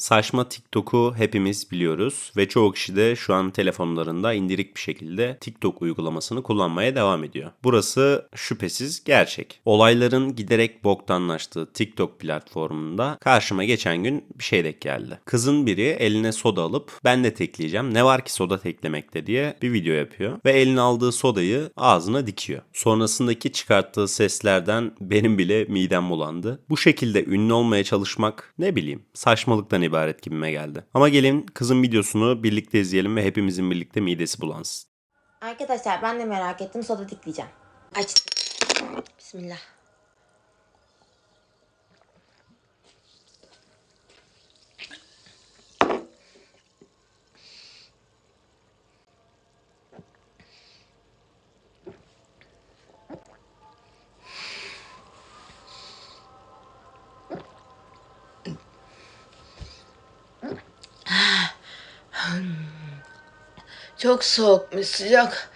Saçma TikTok'u hepimiz biliyoruz ve çoğu kişi de şu an telefonlarında indirik bir şekilde TikTok uygulamasını kullanmaya devam ediyor. Burası şüphesiz gerçek. Olayların giderek boktanlaştığı TikTok platformunda karşıma geçen gün bir şey denk geldi. Kızın biri eline soda alıp ben de tekleyeceğim ne var ki soda teklemekte diye bir video yapıyor ve eline aldığı sodayı ağzına dikiyor. Sonrasındaki çıkarttığı seslerden benim bile midem bulandı. Bu şekilde ünlü olmaya çalışmak ne bileyim saçmalıktan ibaret gibime geldi. Ama gelin kızın videosunu birlikte izleyelim ve hepimizin birlikte midesi bulansın. Arkadaşlar ben de merak ettim soda dikleyeceğim. Açtım. Bismillah. Çok soğukmuş sıcak.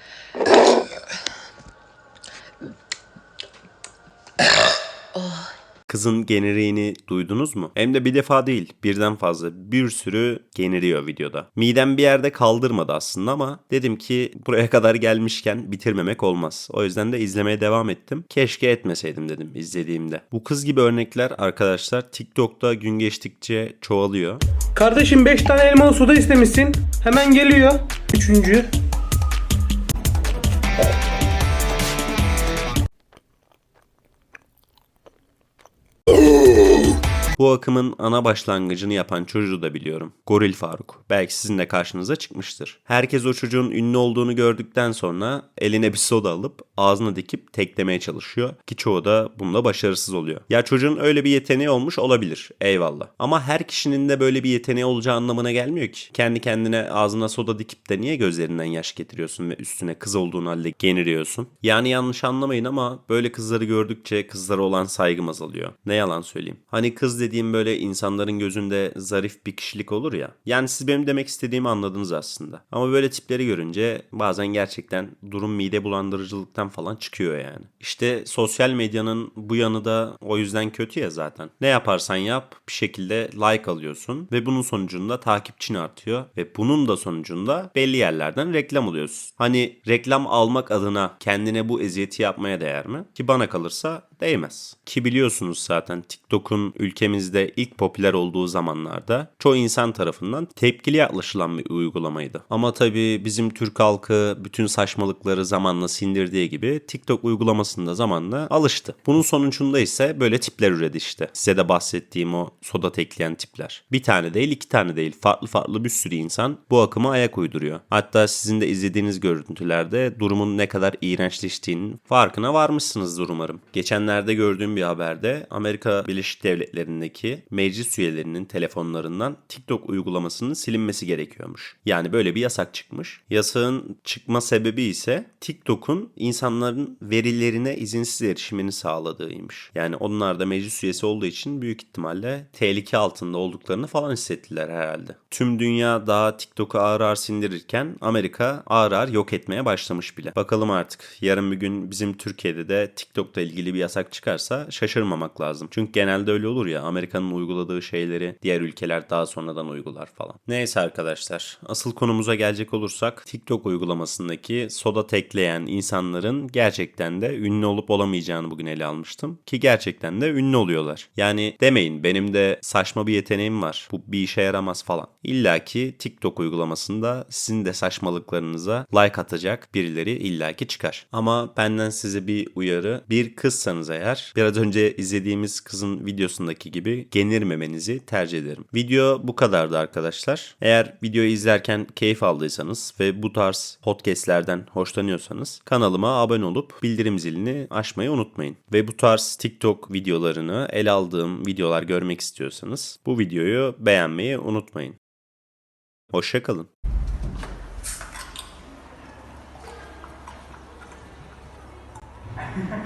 Kızın generiğini duydunuz mu? Hem de bir defa değil, birden fazla. Bir sürü generiyor videoda. Midem bir yerde kaldırmadı aslında ama dedim ki buraya kadar gelmişken bitirmemek olmaz. O yüzden de izlemeye devam ettim. Keşke etmeseydim dedim izlediğimde. Bu kız gibi örnekler arkadaşlar TikTok'ta gün geçtikçe çoğalıyor. Kardeşim 5 tane elmalı soda istemişsin. Hemen geliyor. Üçüncü. Bu akımın ana başlangıcını yapan çocuğu da biliyorum. Goril Faruk. Belki sizin de karşınıza çıkmıştır. Herkes o çocuğun ünlü olduğunu gördükten sonra eline bir soda alıp ağzına dikip teklemeye çalışıyor. Ki çoğu da bunda başarısız oluyor. Ya çocuğun öyle bir yeteneği olmuş olabilir. Eyvallah. Ama her kişinin de böyle bir yeteneği olacağı anlamına gelmiyor ki. Kendi kendine ağzına soda dikip de niye gözlerinden yaş getiriyorsun ve üstüne kız olduğun halde geniriyorsun? Yani yanlış anlamayın ama böyle kızları gördükçe kızlara olan saygım azalıyor. Ne yalan söyleyeyim. Hani kız dediğim böyle insanların gözünde zarif bir kişilik olur ya. Yani siz benim demek istediğimi anladınız aslında. Ama böyle tipleri görünce bazen gerçekten durum mide bulandırıcılıktan falan çıkıyor yani. İşte sosyal medyanın bu yanı da o yüzden kötü ya zaten. Ne yaparsan yap bir şekilde like alıyorsun ve bunun sonucunda takipçin artıyor ve bunun da sonucunda belli yerlerden reklam alıyorsun. Hani reklam almak adına kendine bu eziyeti yapmaya değer mi? Ki bana kalırsa değmez. Ki biliyorsunuz zaten TikTok'un ülkemizde ilk popüler olduğu zamanlarda çoğu insan tarafından tepkili yaklaşılan bir uygulamaydı. Ama tabii bizim Türk halkı bütün saçmalıkları zamanla sindirdiği gibi TikTok uygulamasında zamanla alıştı. Bunun sonucunda ise böyle tipler üredi işte. Size de bahsettiğim o soda tekleyen tipler. Bir tane değil iki tane değil farklı farklı bir sürü insan bu akıma ayak uyduruyor. Hatta sizin de izlediğiniz görüntülerde durumun ne kadar iğrençleştiğinin farkına varmışsınızdır umarım. Geçenlerde gördüğüm bir haberde Amerika Birleşik Devletleri'ndeki meclis üyelerinin telefonlarından TikTok uygulamasının silinmesi gerekiyormuş. Yani böyle bir yasak çıkmış. Yasağın çıkma sebebi ise TikTok'un insanların verilerine izinsiz erişimini sağladığıymış. Yani onlar da meclis üyesi olduğu için büyük ihtimalle tehlike altında olduklarını falan hissettiler herhalde. Tüm dünya daha TikTok'u ağır ağır sindirirken Amerika ağır ağır yok etmeye başlamış bile. Bakalım artık yarın bir gün bizim Türkiye'de de TikTok'la ilgili bir yasak çıkarsa şaşırmamak lazım. Çünkü genelde öyle olur ya Amerika'nın uyguladığı şeyleri diğer ülkeler daha sonradan uygular falan. Neyse arkadaşlar asıl konumuza gelecek olursak TikTok uygulamasındaki soda tekleyen insanların gerçekten de ünlü olup olamayacağını bugün ele almıştım. Ki gerçekten de ünlü oluyorlar. Yani demeyin benim de saçma bir yeteneğim var. Bu bir işe yaramaz falan. İlla ki TikTok uygulamasında sizin de saçmalıklarınıza like atacak birileri illaki çıkar. Ama benden size bir uyarı. Bir kızsanız istiyorsanız eğer biraz önce izlediğimiz kızın videosundaki gibi gemirmemenizi tercih ederim. Video bu kadardı arkadaşlar. Eğer videoyu izlerken keyif aldıysanız ve bu tarz podcastlerden hoşlanıyorsanız kanalıma abone olup bildirim zilini açmayı unutmayın. Ve bu tarz TikTok videolarını ele aldığım videolar görmek istiyorsanız bu videoyu beğenmeyi unutmayın. Hoşçakalın. Ha ha.